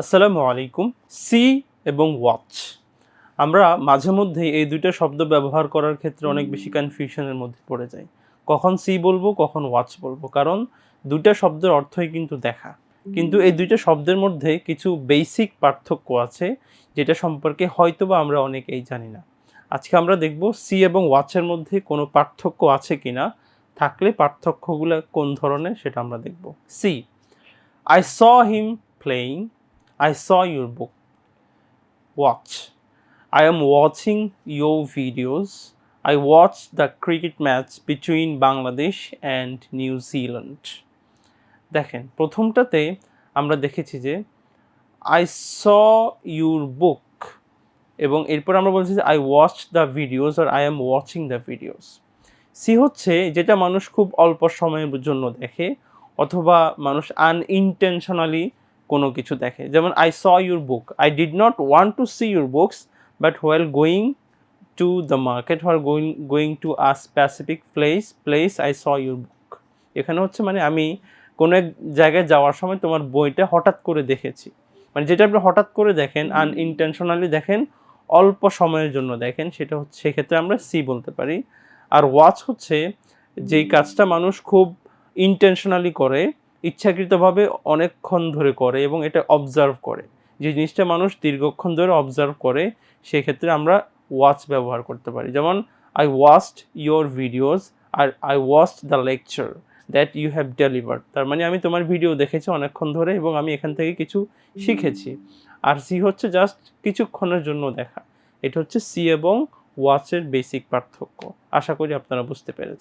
আসসালামু আলাইকুম, সি এবং ওয়াচ। আমরা মাঝে মধ্যে এই দুইটা শব্দ ব্যবহার করার ক্ষেত্রে অনেক বেশি কনফিউশনের মধ্যে পড়ে যাই। কখন সি বলব, কখন ওয়াচ বলব, কারণ দুইটা শব্দের অর্থই কিন্তু দেখা। কিন্তু এই দুইটা শব্দের মধ্যে কিছু বেসিক পার্থক্য আছে, যেটা সম্পর্কে হয়তোবা আমরা অনেকেই জানি না। আজকে আমরা দেখব সি এবং ওয়াচের মধ্যে কোনো পার্থক্য আছে কিনা, থাকলে পার্থক্যগুলো কোন ধরনের সেটা আমরা দেখব। See I saw him playing I saw your book. Watch. I am watching your videos. I watched the cricket match between Bangladesh and New Zealand. দেখেন, প্রথমটাতে আমরা দেখেছি যে আই স ইউর বুক এবং এরপর আমরা বলছি যে I watch the videos R I am watching the videos see হচ্ছে যেটা মানুষ খুব অল্প সময়ের জন্য দেখে, অথবা মানুষ আনইনটেনশনালি কোনো কিছু দেখে। যেমন I saw your book I did not want to see your books but while going to the market where going going to a specific place place I saw your book এখানে হচ্ছে মানে আমি কোনো এক জায়গায় যাওয়ার সময় তোমার বইটা হঠাৎ করে দেখেছি। মানে যেটা আপনি হঠাৎ করে দেখেন আনইনটেনশনালি দেখেন অল্প সময়ের জন্য দেখেন সেটা হচ্ছে সেক্ষেত্রে আমরা সি বলতে পারি। আর ওয়াচ হচ্ছে যেই কাজটা মানুষ খুব ইন্টেনশনালি করে ইচ্ছাকৃতভাবে অনেকক্ষণ ধরে করে এবং এটা অবজার্ভ করে। যে জিনিসটা মানুষ দীর্ঘক্ষণ ধরে অবজার্ভ করে সেক্ষেত্রে আমরা ওয়াচ ব্যবহার করতে পারি। যেমন I watched your videos R I watched the lecture that you have delivered তার মানে আমি তোমার ভিডিও দেখেছি অনেকক্ষণ ধরে এবং আমি এখান থেকে কিছু শিখেছি। আর সি হচ্ছে জাস্ট কিছুক্ষণের জন্য দেখা। এটা হচ্ছে সি এবং ওয়াচের বেসিক পার্থক্য। আশা করি আপনারা বুঝতে পেরেছেন।